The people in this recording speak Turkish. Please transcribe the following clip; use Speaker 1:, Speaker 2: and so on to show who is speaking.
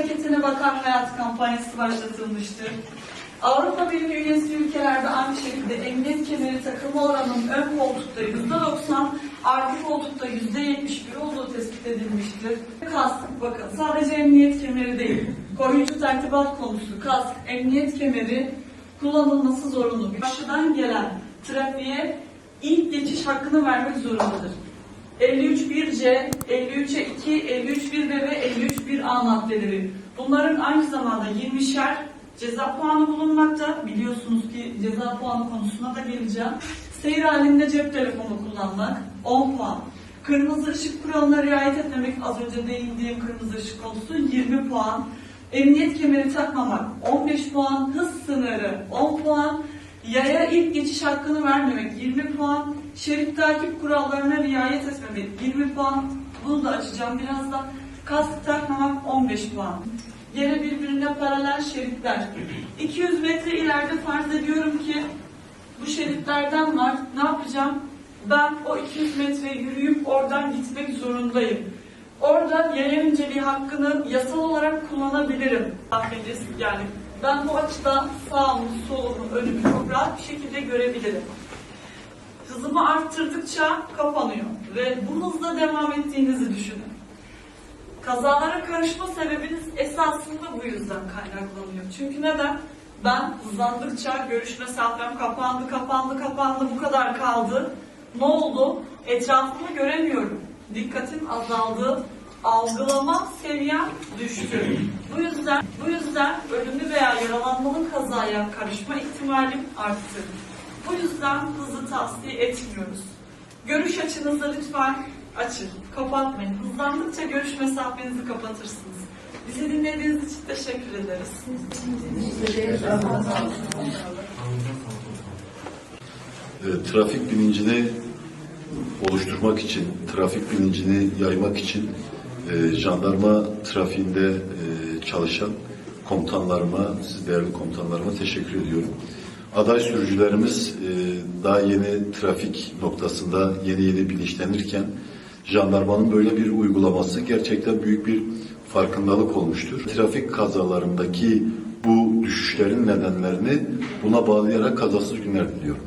Speaker 1: hareketine bakar hayat kampanyası başlatılmıştır. Avrupa Birliği üyesi ülkelerde aynı şekilde emniyet kemeri takılma oranının ön koltukta %90, arka koltukta %71 olduğu tespit edilmiştir. Kask, bakın sadece emniyet kemeri değil, koruyucu tertibat konusu, kask, emniyet kemeri kullanılması zorunlu. Karşıdan gelen trafiğe ilk geçiş hakkını vermek zorundadır. 53.1C, 53'e 2, 53.1B ve 53.1A maddeleri. Bunların aynı zamanda 20'şer ceza puanı bulunmakta. Biliyorsunuz ki ceza puanı konusuna da geleceğim. Seyir halinde cep telefonu kullanmak 10 puan. Kırmızı ışık kuralına riayet etmemek az önce değindiğim kırmızı ışık konusu 20 puan. Emniyet kemeri takmamak 15 puan. Hız sınırı 10 puan. Yaya ilk geçiş hakkını vermemek 20 puan. Şerit takip kurallarına riayet etmemek 20 puan. Bunu da açacağım birazdan. Kask takmamak 15 puan. Yere birbirine paralel şeritler. 200 metre ileride farz ediyorum ki bu şeritlerden var. Ne yapacağım? Ben o 200 metre yürüyüp oradan gitmek zorundayım. Orada yaya inceliği hakkını yasal olarak kullanabilirim. Yani ben bu açıdan sağımı, solumu, önümü çok rahat bir şekilde görebilirim. Hızımı arttırdıkça kapanıyor ve bu hızla devam ettiğinizi düşünün. Kazalara karışma sebebiniz esasında bu yüzden kaynaklanıyor. Çünkü neden? Ben hızlandıkça görüş mesafem kapandı, kapandı, kapandı, bu kadar kaldı. Ne oldu? Etrafımı göremiyorum. Dikkatim azaldı. Algılama seviyem düştü. Bu yüzden bu yüzden ölümlü veya yaralanmalı kazaya karışma ihtimalim arttı. Bu yüzden hızı tavsiye etmiyoruz. Görüş açınızı lütfen açın, kapatmayın. Hızlandıkça görüş mesafenizi kapatırsınız. Bizi dinlediğiniz için teşekkür ederiz.
Speaker 2: E, trafik bilincini oluşturmak için, trafik bilincini yaymak için e, jandarma trafiğinde e, çalışan komutanlarıma, siz değerli komutanlarıma teşekkür ediyorum. Aday sürücülerimiz e, daha yeni trafik noktasında yeni yeni bilinçlenirken jandarmanın böyle bir uygulaması gerçekten büyük bir farkındalık olmuştur. Trafik kazalarındaki bu düşüşlerin nedenlerini buna bağlayarak kazasız günler diliyorum.